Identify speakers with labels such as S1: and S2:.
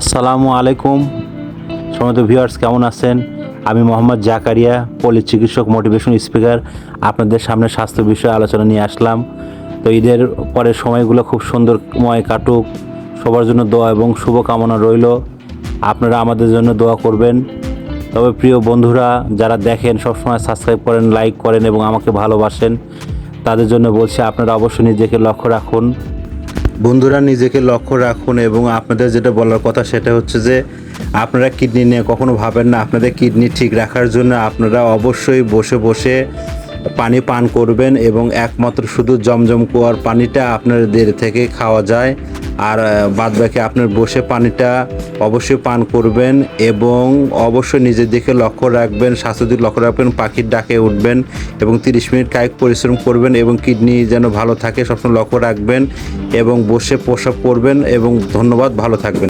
S1: আসসালামু আলাইকুম। সমস্ত ভিউয়ার্স, কেমন আছেন? আমি মোহাম্মদ জাকারিয়া, পল্লী চিকিৎসক মোটিভেশন স্পিকার। আপনাদের সামনে স্বাস্থ্য বিষয়ে আলোচনা নিয়ে আসলাম। তো ঈদের পরে সময়গুলো খুব সুন্দরময় কাটুক। সবার জন্য দোয়া এবং শুভকামনা রইল। আপনারা আমাদের জন্য দোয়া করবেন। তবে প্রিয় বন্ধুরা, যারা দেখেন, সবসময় সাবস্ক্রাইব করেন, লাইক করেন এবং আমাকে ভালোবাসেন, তাদের জন্য বলছি আপনারা অবশ্যই নিজেকে লক্ষ্য রাখুন। বন্ধুরা নিজেকে লক্ষ্য রাখুন এবং আপনাদের যেটা বলার কথা সেটা হচ্ছে যে আপনারা কিডনি নিয়ে কখনো ভাবেন না। আপনাদের কিডনি ঠিক রাখার জন্য আপনারা অবশ্যই বসে বসে পানি পান করবেন এবং একমাত্র শুধু জমজম কুয়ার পানিটা আপনাদের থেকে খাওয়া যায়। আর বাদ বাকি আপনার বসে পানিটা অবশ্যই পান করবেন এবং অবশ্যই নিজের দিকে লক্ষ্য রাখবেন, স্বাস্থ্য দিকে লক্ষ্য রাখবেন, পাখির ডাকে উঠবেন এবং তিরিশ মিনিট কায়িক পরিশ্রম করবেন এবং কিডনি যেন ভালো থাকে সবসময় লক্ষ্য রাখবেন এবং বসে প্রসাব করবেন এবং ধন্যবাদ, ভালো থাকবেন।